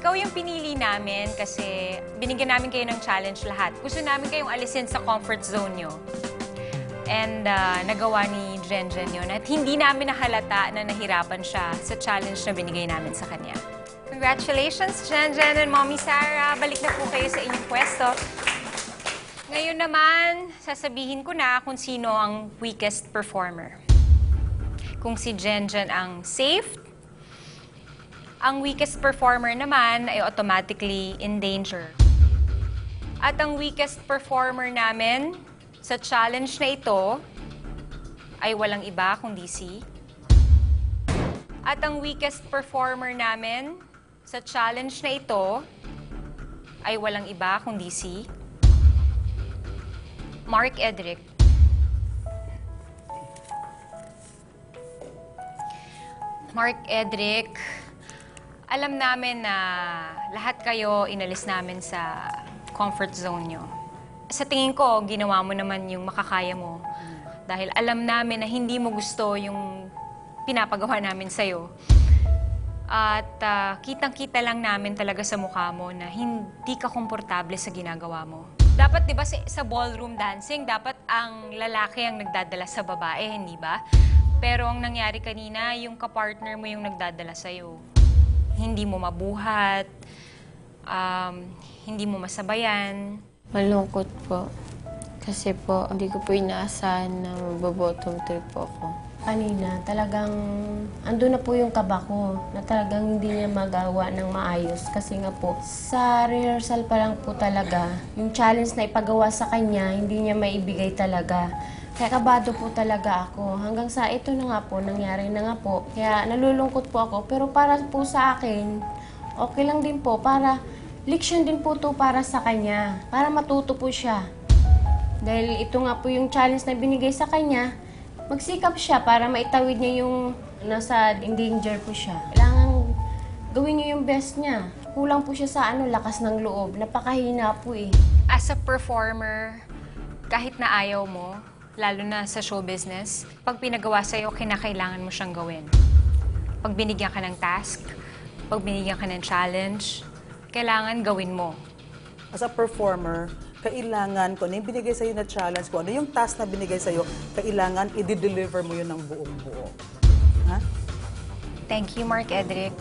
ikaw yung pinili namin kasi binigyan namin kayo ng challenge lahat. Gusto namin kayong alisin sa comfort zone nyo. And ah, nagawa ni Jenjen yun. At hindi namin nahalata na nahirapan siya sa challenge na binigay namin sa kanya. Congratulations, Jenjen and Mommy Sarah. Balik na po kayo sa inyong pwesto. Ngayon naman, sasabihin ko na kung sino ang weakest performer. Kung si Jenjen ang safe, ang weakest performer naman ay automatically in danger. At ang weakest performer namin sa challenge na ito ay walang iba kundi si... At ang weakest performer namin sa challenge na ito ay walang iba kundi si... Mark Edric. Mark Edric, alam namin na lahat kayo inalis namin sa comfort zone nyo. Sa tingin ko, ginawa mo naman yung makakaya mo. Dahil alam namin na hindi mo gusto yung pinapagawa namin sa'yo. At ah, kitang-kita lang namin talaga sa mukha mo na hindi ka komportable sa ginagawa mo. Dapat, di ba, sa, sa ballroom dancing, dapat ang lalaki ang nagdadala sa babae, hindi ba? Pero ang nangyari kanina, yung kapartner mo yung nagdadala sa'yo. Hindi mo mabuhat, um, hindi mo masabayan. Malungkot po. Kasi po, hindi ko po inaasahan na magbabottom trip po ako. Kanina, talagang andun na po yung kaba ko na talagang hindi niya magawa ng maayos. Kasi nga po, sa rehearsal pa lang po talaga, yung challenge na ipagawa sa kanya, hindi niya maibigay talaga. Kaya kabado po talaga ako. Hanggang sa ito na nga po, nangyari na nga po. Kaya nalulungkot po ako. Pero para po sa akin, okay lang din po. Para, leksyon din po to para sa kanya. Para matuto po siya. Dahil ito nga po yung challenge na binigay sa kanya, magsikap siya para maitawid niya yung nasa in danger po siya. Kailangan gawin niyo yung best niya. Kulang po siya sa ano, lakas ng loob. Napakahina po eh. As a performer, kahit na ayaw mo, lalo na sa show business, pag pinagawa sa'yo, kinakailangan mo siyang gawin. Pag binigyan ka ng task, pag binigyan ka ng challenge, kailangan gawin mo. As a performer, kailangan kung ano yung binigay sa'yo na challenge, kung ano yung task na binigay sa'yo, kailangan i-deliver mo yun ng buong buo. Ha? Thank you, Mark Edric.